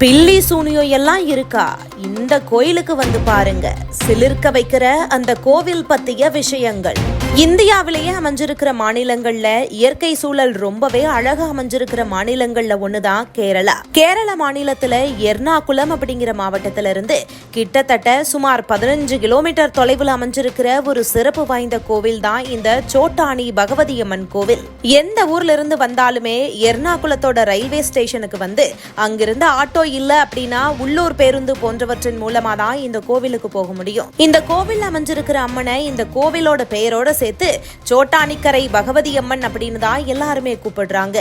பில்லி சூனியம் எல்லாம் இருக்கா? இந்த கோயிலுக்கு வந்து பாருங்க. சிலிர்க்க வைக்கிற அந்த கோவில் பத்திய விஷயங்கள். இந்தியாவிலேயே அமைஞ்சிருக்கிற மாநிலங்கள்ல இயற்கை சூழல் ரொம்பவே அழகா அமைஞ்சிருக்கிற மாநிலங்கள்ல ஒண்ணுதான் கேரளா. கேரள மாநிலத்துல எர்ணாகுளம் அப்படிங்கிற மாவட்டத்துல இருந்து கிட்டத்தட்ட சுமார் பதினஞ்சு கிலோமீட்டர் தொலைவில் அமைஞ்சிருக்கிற ஒரு சிறப்பு வாய்ந்த கோவில் தான் இந்த சோட்டாணி பகவதி அம்மன் கோவில். எந்த ஊர்ல இருந்து வந்தாலுமே எர்ணாகுளத்தோட ரயில்வே ஸ்டேஷனுக்கு வந்து அங்கிருந்து ஆட்டோ இல்ல அப்படின்னா உள்ளூர் பேருந்து போன்றவற்றின் மூலமா தான் இந்த கோவிலுக்கு போக முடியும். இந்த கோவில் அமைஞ்சிருக்கிற அம்மனை இந்த கோவிலோட பெயரோட சேர்த்து சோட்டானிக்கரை பகவதி அம்மன் அப்படின்னு தான் எல்லாருமே கூப்பிடுறாங்க.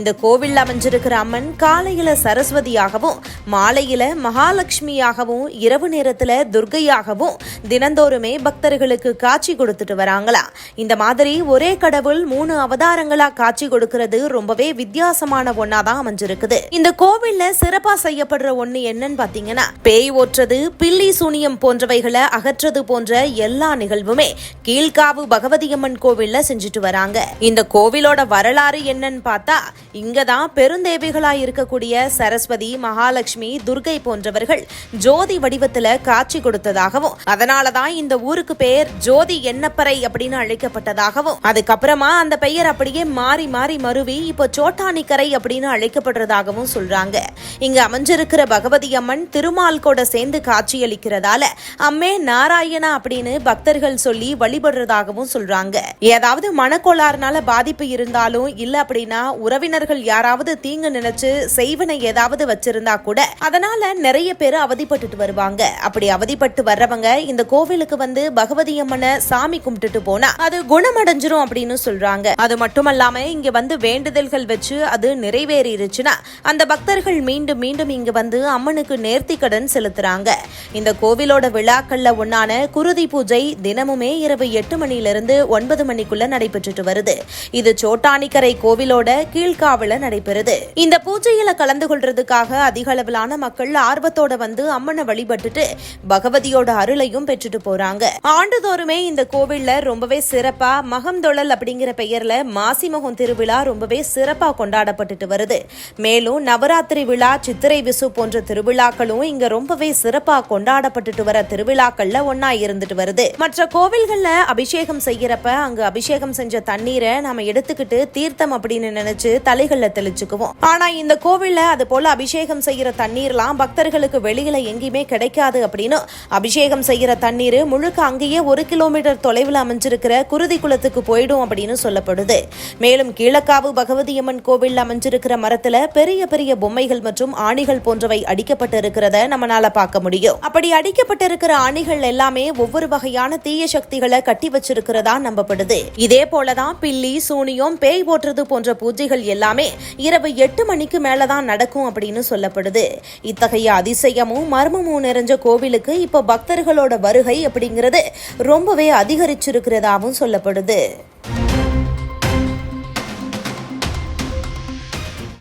இந்த கோவில் அமைஞ்சிருக்கிற அம்மன் காலையில சரஸ்வதியாகவும் மாலையில மகாலட்சுமியாகவும் இரவு நேரத்துல துர்கையாகவும் தினந்தோறுமே பக்தர்களுக்கு காட்சி கொடுத்துட்டு வராங்களா? இந்த மாதிரி ஒரே கடவுள் மூணு அவதாரங்களா காட்சி கொடுக்கிறது ரொம்பவே வித்தியாசமான ஒன்னா தான் அமைஞ்சிருக்குது. இந்த கோவில்ல சிறப்பா செய்யப்படுற ஒண்ணு என்னன்னு பாத்தீங்கன்னா பேய் ஓற்றது பில்லி சூனியம் போன்றவைகளை அகற்றது போன்ற எல்லா நிகழ்வுமே கீழ்காவு பகவதியம்மன் கோவில்ல செஞ்சுட்டு வராங்க. இந்த கோவிலோட வரலாறு என்னன்னு பார்த்தா இங்கதான் பெருந்தேவிகளா இருக்கக்கூடிய சரஸ்வதி மகாலட்சுமி துர்கை போன்றவர்கள் ஜோதி வடிவத்துல காட்சி கொடுத்ததாகவும் அதனாலதான் இந்த ஊருக்கு பெயர் ஜோதி எண்ணப்பறை அப்படின்னு அழைக்கப்பட்டதாகவும் அதுக்கப்புறமா அந்த பெயர் அப்படியே மாறி மாறி மருவி இப்போ சோட்டானிக்கரை அப்படின்னு அழைக்கப்படுறதாகவும் சொல்றாங்க. இங்க அமைஞ்சிருக்கிற பகவதி அம்மன் திருமால் கூட சேர்ந்து காட்சியளிக்கிறதால அம்மே நாராயணா அப்படின்னு பக்தர்கள் சொல்லி வழிபடுறதாகவும் சொல்றாங்க. ஏதாவது மனக்கோளாறுனால பாதிப்பு இருந்தாலும் இல்ல அப்படின்னா உறவினர்கள் யாராவது தீங்கு நினைச்சு செய்வனை ஏதாவது வச்சிருந்தா கூட அதனால நிறைய பேர் அவதிப்பட்டுட்டு வருவாங்க. அப்படி அவதிப்பட்டு வர்றவங்க இந்த கோவிலுக்கு வந்து பகவதி அம்மனை சாமி கும்பிட்டுட்டு போனா அது குணமடைஞ்சிரும் அப்படின்னு சொல்றாங்க. அது மட்டுமல்லாம இங்க வந்து வேண்டுதல்கள் வச்சு அது நிறைவேறிடுச்சுன்னா அந்த பக்தர்கள் மீண்டும் மீண்டும் இங்க வந்து அம்மனுக்கு நேர்த்தி கடன் செலுத்துறாங்க. இந்த கோவிலோட விழாக்கள்ல ஒன்னான குருதி பூஜை தினமுமே இரவு எட்டு மணியிலிருந்து இருந்து ஒன்பது மணிக்குள்ள நடைபெற்றுட்டு வருது. இது சோட்டானிக்கரை கோவிலோட கீழ்காவல நடைபெறுது. இந்த பூஜையில கலந்து கொள்றதுக்காக அதிக அளவிலான மக்கள் ஆர்வத்தோட வந்து அம்மனை வழிபட்டுட்டு பகவதியோட அருளையும் பெற்றுட்டு போறாங்க. ஆண்டுதோறுமே இந்த கோவில்ல ரொம்பவே சிறப்பா மகம்தொழல் அப்படிங்கிற பெயர்ல மாசிமகம் திருவிழா ரொம்பவே சிறப்பா கொண்டாடப்பட்டுட்டு வருது. மேலும் நவராத்திரி விழா சித்திரை விசு போன்ற திருவிழாக்களும் இங்க ரொம்பவே சிறப்பா கொண்டாடப்பட்டுட்டு வர திருவிழாக்கள்ல ஒன்னா இருந்துட்டு வருது. மற்ற கோவில்கள்ல அபிஷேகம் செய்யறப்ப அங்க அபிஷேகம் செஞ்ச தண்ணீரை நாம எடுத்துக்கிட்டு தீர்த்தம் அப்படின்னு நினைச்சு தலைகள்ல தெளிச்சுக்குவோம். ஆனா இந்த கோவில்ல அது போல அபிஷேகம் செய்யற தண்ணீர்லாம் பக்தர்களுக்கு வெளியில எங்கேயுமே கிடைக்காது அப்படின்னு அபிஷேகம் செய்யற தண்ணீர் முழுக்க அங்கேயே ஒரு கிலோமீட்டர் தொலைவில் அமைஞ்சிருக்கிற குருதி குளத்துக்கு போயிடும் அப்படின்னு சொல்லப்படுது. மேலும் கீழக்காவு பகவதியம்மன் கோவில் அமைஞ்சிருக்கிற மரத்துல பெரிய பெரிய பொம்மைகள் மற்றும் ஆணிகள் போன்றவை அடிக்கப்பட்டு இருக்கிறத நம்மளால பார்க்க முடியும். அப்படி அடிக்கப்பட்டிருக்கிற ஆணிகள் எல்லாமே ஒவ்வொரு வகையான தீய சக்திகளை கட்டி வச்சிருக்கிற நம்பப்படுது. இதே போலதான் பில்லி சூனியம் பேய் போற்றுறது போன்ற பூஜைகள் எல்லாமே இரவு எட்டு மணிக்கு மேலதான் நடக்கும் அப்படின்னு சொல்லப்படுது. இத்தகைய அதிசயமும் மர்மமும் நிறைஞ்ச கோவிலுக்கு இப்போ பக்தர்களோட வருகை அப்படிங்கிறது ரொம்பவே அதிகரிச்சிருக்கிறதாவும் சொல்லப்படுது.